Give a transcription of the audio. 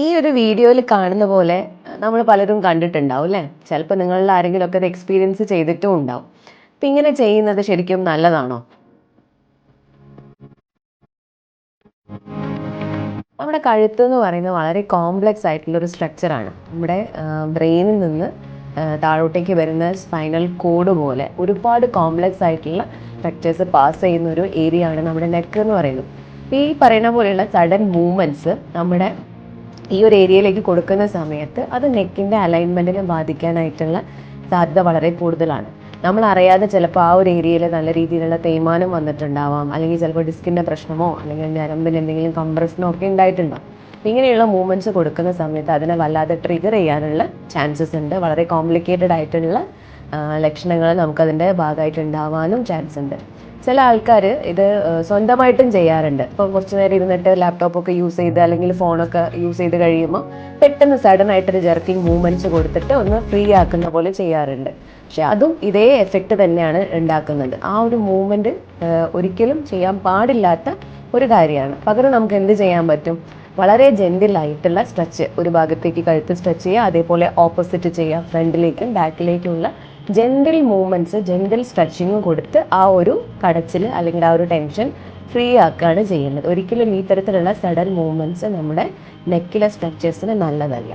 ഈ ഒരു വീഡിയോയിൽ കാണുന്ന പോലെ നമ്മൾ പലരും കണ്ടിട്ടുണ്ടാവും അല്ലേ ചിലപ്പോൾ നിങ്ങളിൽ ആരെങ്കിലുമൊക്കെ അത് എക്സ്പീരിയൻസ് ചെയ്തിട്ടും ഉണ്ടാവും. അപ്പം ഇങ്ങനെ ചെയ്യുന്നത് ശരിക്കും നല്ലതാണോ? നമ്മുടെ കഴുത്ത് എന്ന് പറയുന്നത് വളരെ കോംപ്ലെക്സ് ആയിട്ടുള്ള ഒരു സ്ട്രക്ചറാണ് നമ്മുടെ ബ്രെയിനിൽ നിന്ന് താഴോട്ടേക്ക് വരുന്ന സ്പൈനൽ കോഡ് പോലെ ഒരുപാട് കോംപ്ലെക്സ് ആയിട്ടുള്ള സ്ട്രക്ചേഴ്സ് പാസ് ചെയ്യുന്ന ഒരു ഏരിയ ആണ് നമ്മുടെ നെക്ക് എന്ന് പറയുന്നത്. ഈ പറയുന്ന പോലെയുള്ള സഡൻ മൂവ്മെന്റ്സ് നമ്മുടെ ഈ ഒരു ഏരിയയിലേക്ക് കൊടുക്കുന്ന സമയത്ത് അത് നെക്കിന്റെ അലൈൻമെന്റിനെ ബാധിക്കാനായിട്ടുള്ള സാധ്യത വളരെ കൂടുതലാണ്. നമ്മൾ അറിയാതെ ചിലപ്പോൾ ആ ഒരു ഏരിയയിൽ നല്ല രീതിയിലുള്ള തേയ്മാനം വന്നിട്ടുണ്ടാവാം. അല്ലെങ്കിൽ ചിലപ്പോൾ ഡിസ്കിന്റെ പ്രശ്നമോ അല്ലെങ്കിൽ ഞരമ്പിന് എന്തെങ്കിലും കംപ്രഷനോ ഒക്കെ ഉണ്ടായിട്ടുണ്ടാവും അപ്പോൾ ഇങ്ങനെയുള്ള മൂവ്മെന്റ്സ് കൊടുക്കുന്ന സമയത്ത് അതിനെ വല്ലാതെ ട്രിഗർ ചെയ്യാനുള്ള ചാൻസസ് ഉണ്ട്. വളരെ കോംപ്ലിക്കേറ്റഡ് ആയിട്ടുള്ള ലക്ഷണങ്ങൾ നമുക്കതിന്റെ ഭാഗമായിട്ട് ഉണ്ടാവാനും ചാൻസ് ഉണ്ട്. ചില ആൾക്കാർ ഇത് സ്വന്തമായിട്ടും ചെയ്യാറുണ്ട്. ഇപ്പോൾ കുറച്ച് നേരം ഇരുന്നിട്ട് ലാപ്ടോപ്പൊക്കെ യൂസ് ചെയ്ത് അല്ലെങ്കിൽ ഫോണൊക്കെ യൂസ് ചെയ്ത് കഴിയുമ്പോൾ പെട്ടെന്ന് സഡൻ ആയിട്ടൊരു ജർക്കിംഗ് മൂവ്മെന്റ്സ് കൊടുത്തിട്ട് ഒന്ന് ഫ്രീ ആക്കുന്ന പോലെ ചെയ്യാറുണ്ട്. പക്ഷെ അതും ഇതേ എഫക്റ്റ് തന്നെയാണ് ഉണ്ടാക്കുന്നത്. ആ ഒരു മൂവ്മെന്റ് ഒരിക്കലും ചെയ്യാൻ പാടില്ലാത്ത ഒരു കാര്യമാണ്. പകരം നമുക്ക് എന്ത് ചെയ്യാൻ പറ്റും? വളരെ ജെന്റിലായിട്ടുള്ള സ്ട്രെച്ച് ഒരു ഭാഗത്തേക്ക് കഴുത്ത് സ്ട്രെച്ച് ചെയ്യുക അതേപോലെ ഓപ്പോസിറ്റ് ചെയ്യുക ഫ്രണ്ടിലേക്കും ബാക്കിലേക്കുമുള്ള ജെന്റിൽ മൂവ്മെന്റ്സ് ജെന്റിൽ സ്ട്രെച്ചിങ് കൊടുത്ത് ആ ഒരു കടച്ചിൽ അല്ലെങ്കിൽ ആ ഒരു ടെൻഷൻ ഫ്രീ ആക്കുകയാണ് ചെയ്യുന്നത്. ഒരിക്കലും ഈ തരത്തിലുള്ള സഡൻ മൂവ്മെന്റ്സ് നമ്മുടെ നെക്കിലെ സ്ട്രക്ചേഴ്സിന് നല്ലതല്ല.